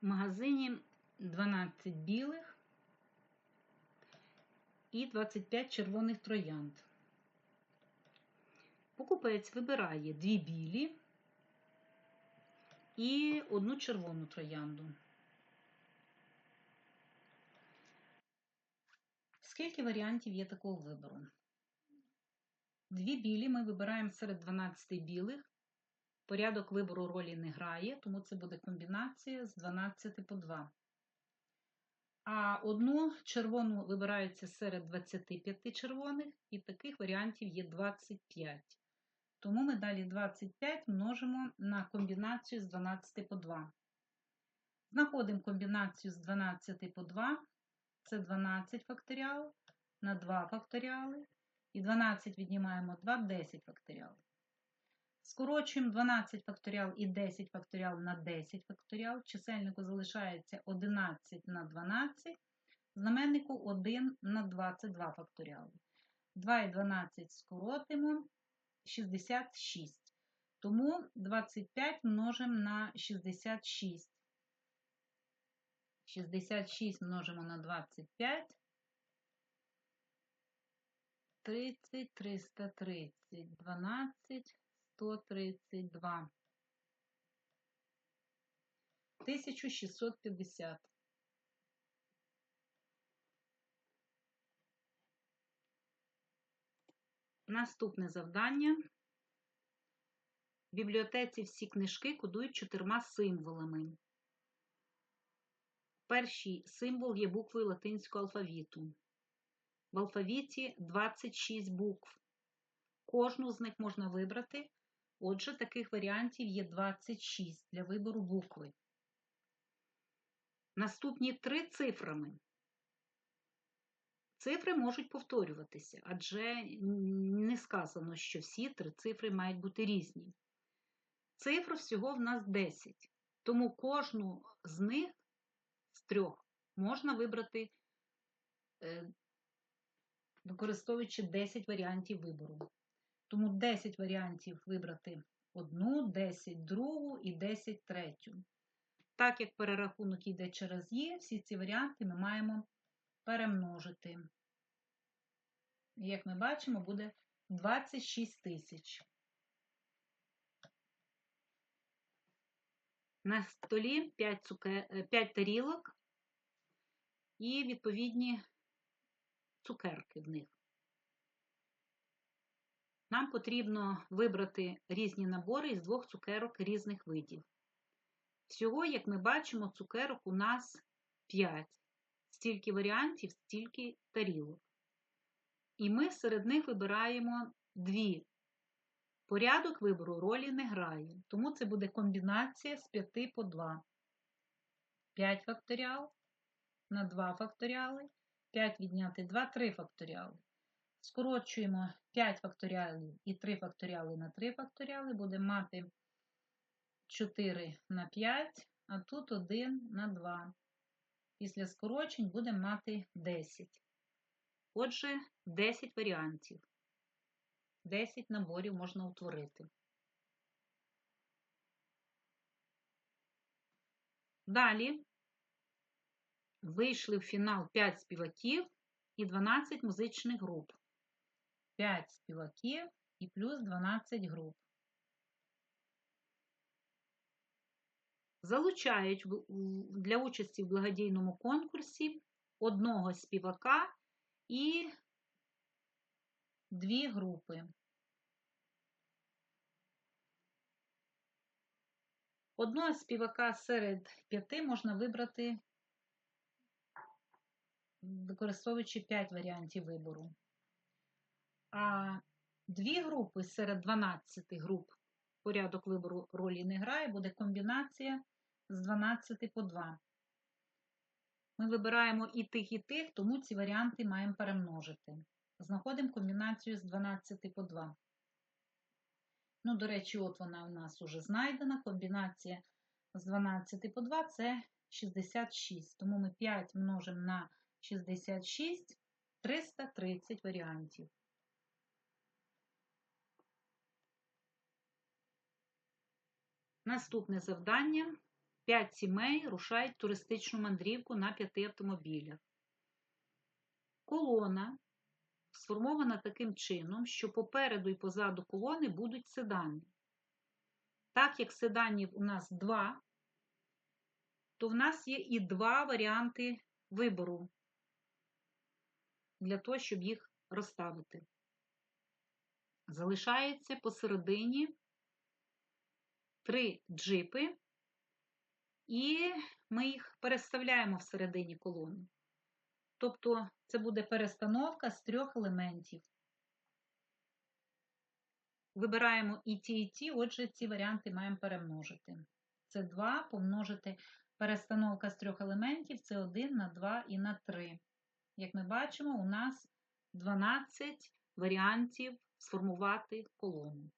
магазині 12 білих і 25 червоних троянд. Покупець вибирає дві білі і одну червону троянду. Скільки варіантів є такого вибору? Дві білі ми вибираємо серед 12 білих. Порядок вибору ролі не грає, тому це буде комбінація з 12 по 2. А одну червону вибирається серед 25 червоних, і таких варіантів є 25. Тому ми далі 25 множимо на комбінацію з 12 по 2. Знаходимо комбінацію з 12 по 2, це 12 факторіал на 2 факторіали. І 12 віднімаємо 2, 10 факторіал. Скорочуємо 12 факторіал і 10 факторіал на 10 факторіал. Чисельнику залишається 11 на 12, знаменнику 1 на 22 факторіали. 2 і 12 скоротимо 66. Тому 25 множимо на 66. 66 множимо на 25. 30, 330, 12, 132. 1650. Наступне завдання. В бібліотеці всі книжки кодують чотирма символами. Перший символ є буквою латинського алфавіту. В алфавіті 26 букв. Кожну з них можна вибрати. Отже, таких варіантів є 26 для вибору букви. Наступні три цифрами. Цифри можуть повторюватися, адже не сказано, що всі три цифри мають бути різні. Цифр всього в нас 10, тому кожну з них з трьох можна вибрати, е, використовуючи 10 варіантів вибору. Тому 10 варіантів вибрати одну, 10 другу і 10 третю. Так як перерахунок йде через Є, всі ці варіанти ми маємо перемножити. Як ми бачимо, буде 26 тисяч. На столі 5, цукер... 5 тарілок і відповідні цукерки в них. Нам потрібно вибрати різні набори із двох цукерок різних видів. Всього, як ми бачимо, цукерок у нас 5. Стільки варіантів, стільки тарілок. І ми серед них вибираємо дві. Порядок вибору ролі не грає, тому це буде комбінація з 5 по 2. 5 факторіал на 2 факторіали, 5 відняти 2, 3 факторіали. Скорочуємо 5 факторіалів і 3 факторіали на 3 факторіали, будемо мати 4 на 5, а тут 1 на 2. Після скорочень будемо мати 10. Отже, 10 варіантів. 10 наборів можна утворити. Далі вийшли в фінал 5 співаків і 12 музичних груп. 5 співаків і плюс 12 груп. Залучають для участі в благодійному конкурсі одного співака і дві групи. Одного співака серед п'яти можна вибрати, використовуючи 5 варіантів вибору. А дві групи серед 12 груп порядок вибору ролі не грає, буде комбінація з 12 по 2. Ми вибираємо і тих, і тих, тому ці варіанти маємо перемножити. Знаходимо комбінацію з 12 по 2. Ну, до речі, от вона у нас вже знайдена. Комбінація з 12 по 2 це 66. Тому ми 5 множимо на 66, 330 варіантів. Наступне завдання 5 сімей рушають туристичну мандрівку на 5 автомобілях. Колона сформована таким чином, що попереду і позаду колони будуть седани. Так як седанів у нас два, то в нас є і два варіанти вибору для того, щоб їх розставити. Залишається посередині три джипи, і ми їх переставляємо всередині колони. Тобто це буде перестановка з трьох елементів. Вибираємо і ті, і ті, отже, ці варіанти маємо перемножити. Це 2 помножити перестановка з трьох елементів це 1 на 2 і на 3. Як ми бачимо, у нас 12 варіантів сформувати колону.